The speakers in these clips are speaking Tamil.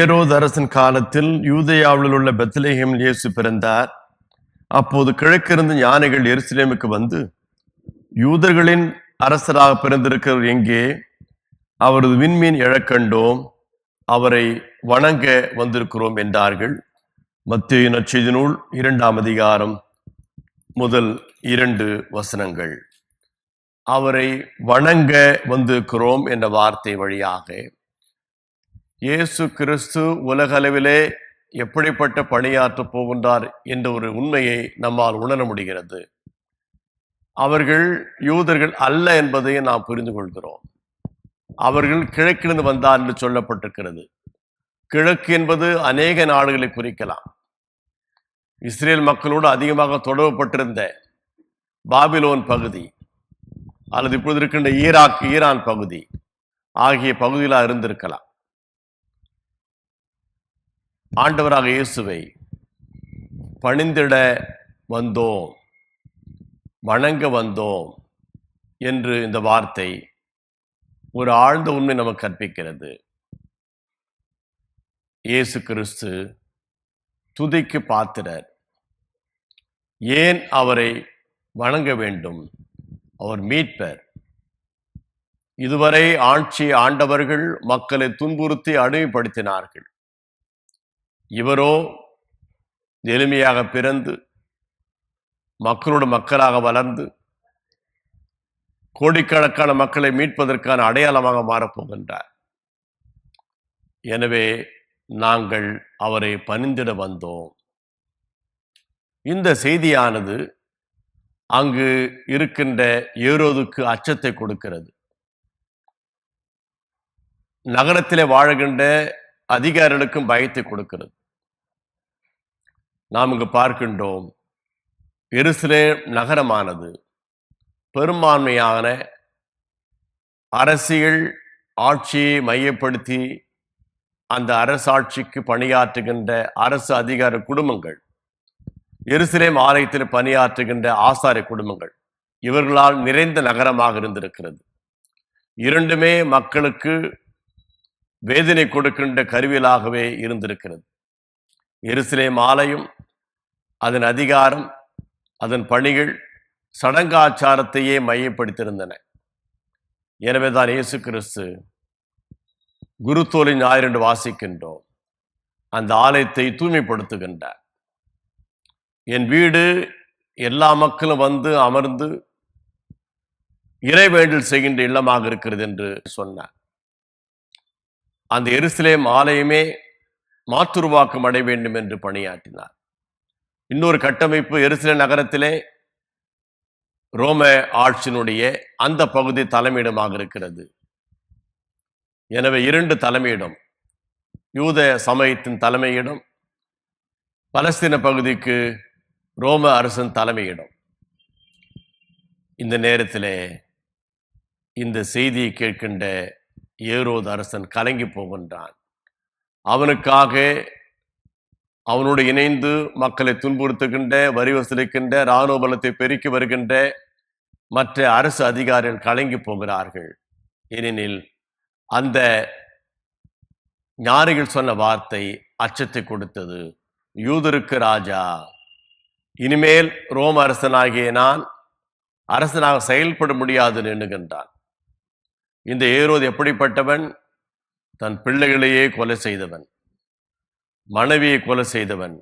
ஏரோது அரசன் காலத்தில் யூதயாவில் உள்ள பெத்லேஹிம் இயேசு பிறந்தார். அப்போது கிழக்கிருந்து ஞானிகள் எருசலேமுக்கு வந்து யூதர்களின் அரசராக பிறந்திருக்கிறவர் எங்கே? அவரது விண்மீன் இழக்கண்டோம் அவரை வணங்க வந்திருக்கிறோம் என்றார்கள். மத்திய நற்செய்தி நூல் இரண்டாம் அதிகாரம் முதல் இரண்டு வசனங்கள். அவரை வணங்க வந்திருக்கிறோம் என்ற வார்த்தை வழியாக இயேசு கிறிஸ்து உலகளவிலே எப்படிப்பட்ட பணியாற்றப் போகின்றார் என்ற ஒரு உண்மையை நம்மால் உணர முடிகிறது. அவர்கள் யூதர்கள் அல்ல என்பதை நாம் புரிந்து கொள்கிறோம். அவர்கள் கிழக்கிலிருந்து வந்தார் என்று சொல்லப்பட்டிருக்கிறது. கிழக்கு என்பது அநேக நாடுகளை குறிக்கலாம். இஸ்ரேல் மக்களோடு அதிகமாக தொடரப்பட்டிருந்த பாபிலோன் பகுதி அல்லது இப்பொழுது இருக்கின்ற ஈராக் ஈரான் பகுதி ஆகிய பகுதிகளாக இருந்திருக்கலாம். ஆண்டவராக இயேசுவை பணிந்திட வந்தோம் வணங்க வந்தோம் என்று இந்த வார்த்தை ஒரு ஆழ்ந்த உண்மை நமக்கு கற்பிக்கிறது. இயேசு கிறிஸ்து துதிக்கு பாத்திரர். ஏன் அவரை வணங்க வேண்டும்? அவர் மீட்பர். இதுவரை ஆட்சி ஆண்டவர்கள் மக்களை துன்புறுத்தி அடிமைப்படுத்தினார்கள். இவரோ எளிமையாக பிறந்து மக்களோடு மக்களாக வளர்ந்து கோடிக்கணக்கான மக்களை மீட்பதற்கான அடையாளமாக மாறப்போகின்றார். எனவே நாங்கள் அவரை பணிந்திட வந்தோம். இந்த செய்தியானது அங்கு இருக்கின்ற ஏரோதுக்கு அச்சத்தை கொடுக்கிறது. நகரத்திலே வாழுகின்ற அதிகாரிகளுக்கும் பயத்தை கொடுக்கிறது. நாம் இங்கு பார்க்கின்றோம் எருசலே நகரமானது. பெரும்பான்மையான அரசியல் ஆட்சியை மையப்படுத்தி அந்த அரசாட்சிக்கு பணியாற்றுகின்ற அரசு அதிகார குடும்பங்கள் எருசலேம் ஆலயத்தில் பணியாற்றுகின்ற ஆசாரிய குடும்பங்கள் இவர்களால் நிறைந்த நகரமாக இருந்திருக்கிறது. இரண்டுமே மக்களுக்கு வேதனை கொடுக்கின்ற கருவியலாகவே இருந்திருக்கிறது. எருசலேம் ஆலயம் அதன் அதிகாரம் அதன் பணிகள் சடங்காச்சாரத்தையே மையப்படுத்தியிருந்தன. எனவே தான் இயேசு கிறிஸ்து குருத்தோலின் ஞாயிறு என்று வாசிக்கின்றோம். அந்த ஆலயத்தை தூய்மைப்படுத்துகின்றார். என் வீடு எல்லா மக்களும் வந்து அமர்ந்து இறைவேண்டல் செய்கின்ற இல்லமாக இருக்கிறது என்று சொன்னார். அந்த எருசலேம் ஆலயமே மாற்றுருவாக்கம் அடைய வேண்டும் என்று பணியாற்றினார். இன்னொரு கட்டமைப்பு எருசில நகரத்திலே ரோம ஆட்சியினுடைய அந்த பகுதி தலைமையிடமாக இருக்கிறது. எனவே இரண்டு தலைமையிடம் யூத சமயத்தின் தலைமையிடம் பலஸ்தீன பகுதிக்கு ரோம அரசன் தலைமையிடம். இந்த நேரத்திலே இந்த செய்தியை கேட்கின்ற ஏரோது அரசன் கலங்கி போகின்றான். அவனுக்காக அவனோடு இணைந்து மக்களை துன்புறுத்துகின்ற வரி வசூலிக்கின்ற இராணுவ பலத்தை பெருக்கி வருகின்ற மற்ற அரசு அதிகாரிகள் கலங்கி போகிறார்கள். ஏனெனில் அந்த ஞானிகள் சொன்ன வார்த்தை அச்சத்தை கொடுத்தது. யூதருக்கு ராஜா இனிமேல் ரோம அரசனாகிய நான் அரசனாக செயல்பட முடியாது எண்ணுகின்றான். இந்த ஏரோது எப்படிப்பட்டவன்? தன் பிள்ளைகளையே கொலை செய்தவன். மனைவியை கொலை செய்தவன்.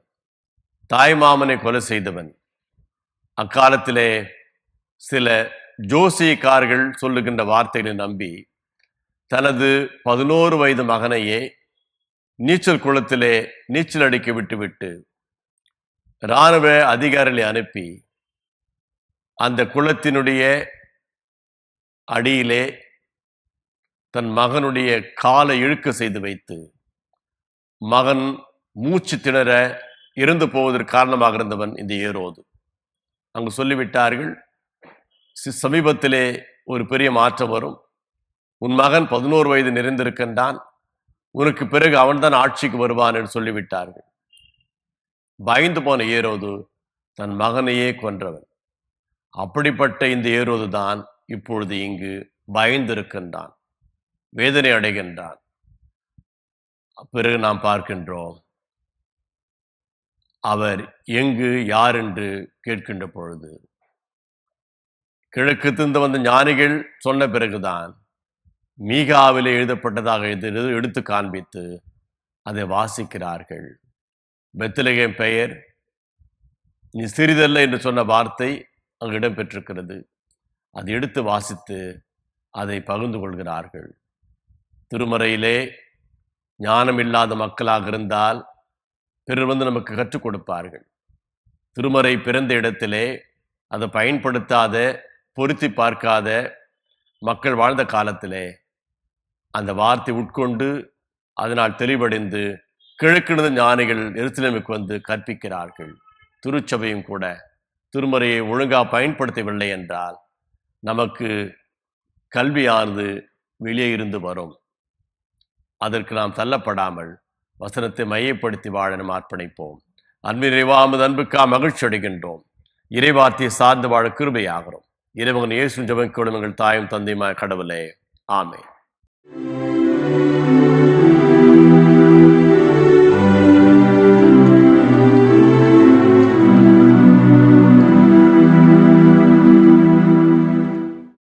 தாய்மாமனை கொலை செய்தவன். அக்காலத்திலே சில ஜோசியக்காரர்கள் சொல்லுகின்ற வார்த்தைகளை நம்பி தனது பதினோரு வயது மகனையே நீச்சல் குளத்திலே நீச்சல் அடிக்க விட்டுவிட்டு இராணுவ அதிகாரிகளை அனுப்பி அந்த குளத்தினுடைய அடியிலே தன் மகனுடைய காலை இழுக்க செய்து வைத்து மகன் மூச்சு திணற இறந்து போவதற்கு காரணமாக இருந்தவன் இந்த ஏரோது. அங்கு சொல்லிவிட்டார்கள் சமீபத்திலே ஒரு பெரிய மாற்றம் வரும். உன் மகன் பதினோரு வயது நிறைந்திருக்கின்றான். உனக்கு பிறகு அவன்தான் ஆட்சிக்கு வருவான் என்று சொல்லிவிட்டார்கள். பயந்து போன ஏரோது தன் மகனையே கொன்றவன். அப்படிப்பட்ட இந்த ஏரோது தான் இப்பொழுது இங்கு பயந்திருக்கின்றான். வேதனை அடைகின்றான். பிறகு நாம் பார்க்கின்றோம் அவர் எங்கு யார் என்று கேட்கின்ற பொழுது கிழக்கு திருந்து வந்த ஞானிகள் சொன்ன பிறகுதான் மீகாவிலே எழுதப்பட்டதாக எது- எடுத்து காண்பித்து அதை வாசிக்கிறார்கள். பெத்லகேம் பெயர் நீ சிறிதல்ல என்று சொன்ன வார்த்தை அங்கு இடம்பெற்றிருக்கிறது. அதை எடுத்து வாசித்து அதை பகிர்ந்து கொள்கிறார்கள். திருமறையிலே ஞானம் இல்லாத மக்களாக இருந்தால் பிறர் வந்து நமக்கு கற்றுக் கொடுப்பார்கள். திருமறை பிறந்த இடத்திலே அதை பயன்படுத்தாத பொருத்தி பார்க்காத மக்கள் வாழ்ந்த காலத்திலே அந்த வார்த்தை உட்கொண்டு அதனால் தெளிவடைந்து கிழக்கிழந்த ஞானிகள் எருசலேமுக்கு வந்து கற்பிக்கிறார்கள். திருச்சபையும் கூட திருமறையை ஒழுங்காக பயன்படுத்தவில்லை என்றால் நமக்கு கல்வியானது வெளியே இருந்து வரும். அதற்கு நாம் தள்ளப்படாமல் வசனத்தை மையப்படுத்தி வாழ நாம் அர்ப்பணிப்போம். அன்பின் நிறைவாமது அன்புக்கா மகிழ்ச்சி அடைகின்றோம். இறைவார்த்தையை சார்ந்து வாழ கிருபையாகிறோம் இறைவன் இயேசு ஜபம் கொடுங்கள் தாயும் தந்தையுமாய் கடவுளே. ஆமென்.